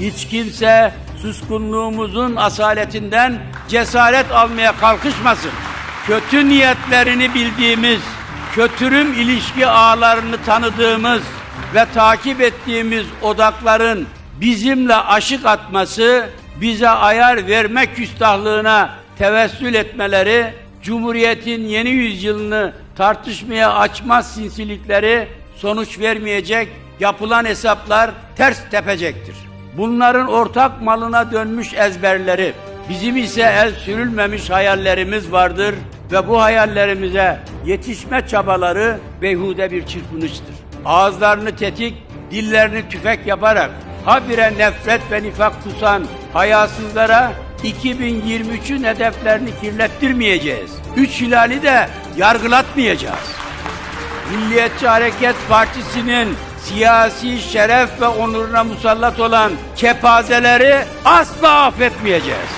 Hiç kimse suskunluğumuzun asaletinden cesaret almaya kalkışmasın. Kötü niyetlerini bildiğimiz, kötürüm ilişki ağlarını tanıdığımız ve takip ettiğimiz odakların bizimle aşık atması, bize ayar verme küstahlığına tevessül etmeleri, Cumhuriyet'in yeni yüzyılını tartışmaya açmaz sinsilikleri sonuç vermeyecek, yapılan hesaplar ters tepecektir. Bunların ortak malına dönmüş ezberleri, bizim ise el sürülmemiş hayallerimiz vardır ve bu hayallerimize yetişme çabaları beyhude bir çırpınıştır. Ağızlarını tetik, dillerini tüfek yaparak habire nefret ve nifak kusan hayasızlara 2023'ün hedeflerini kirlettirmeyeceğiz. Üç hilali de yargılatmayacağız. Milliyetçi Hareket Partisi'nin siyasi şeref ve onuruna musallat olan kepazeleri asla affetmeyeceğiz.